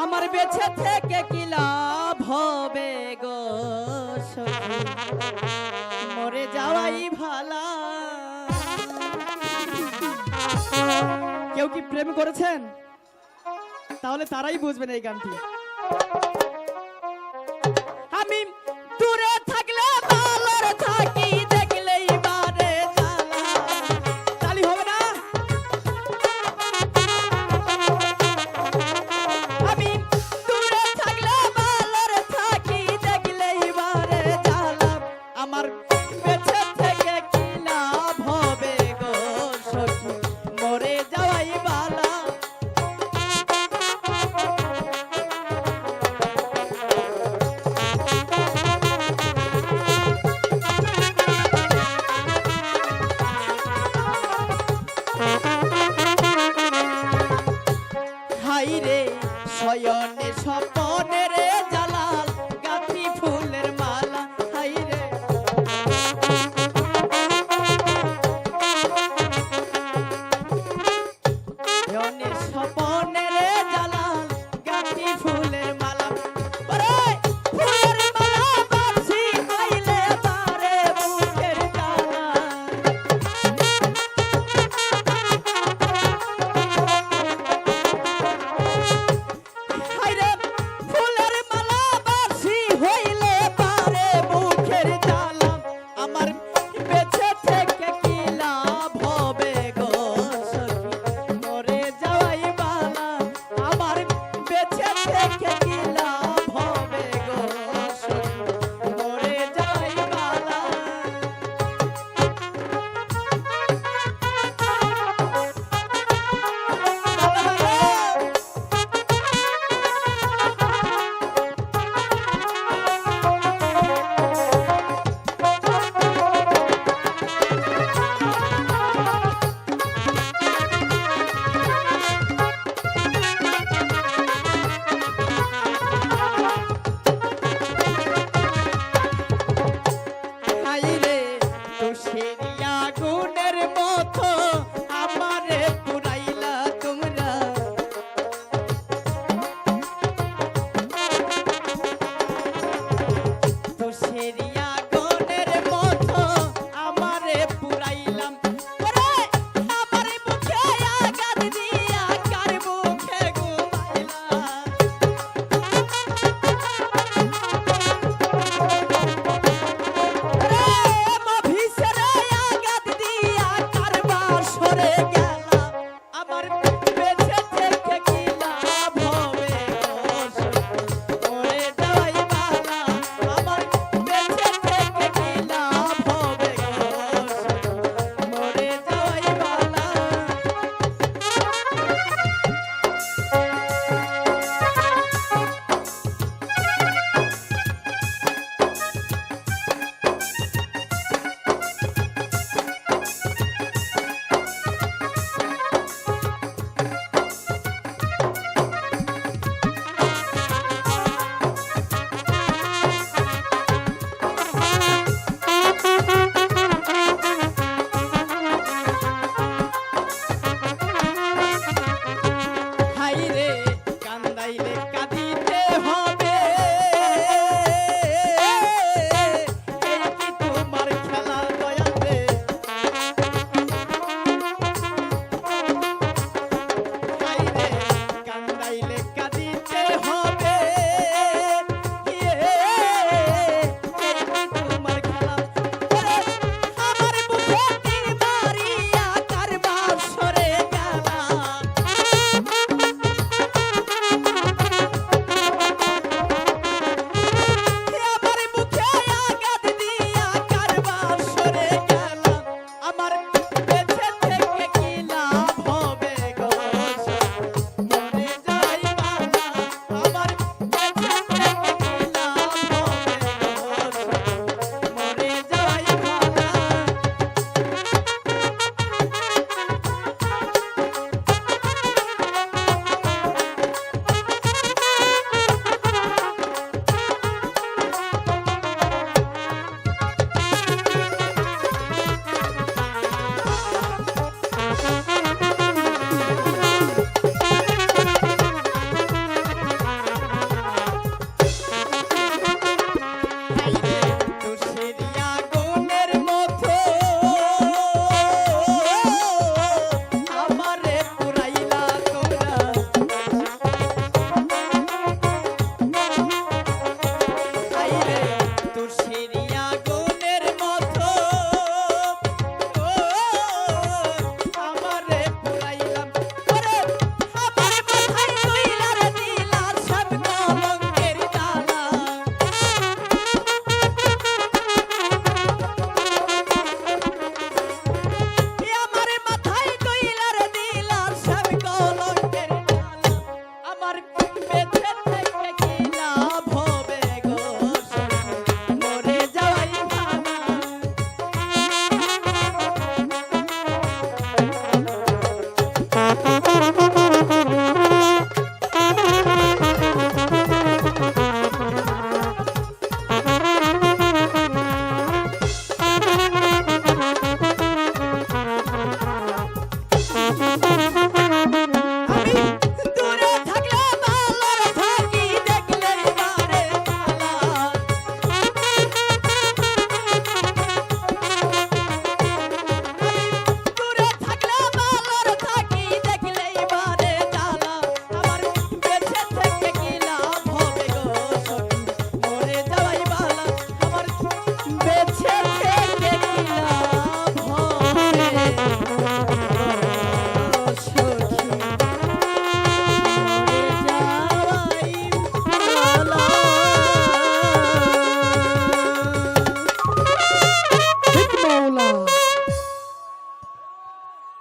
আমার বেছে থেকে কি লাভ হবে গো মরে যাওয়াই ভালা। কেউ কি প্রেম করেছেন? তাহলে তারাই বুঝবেন এই গানটি। আমি দূরে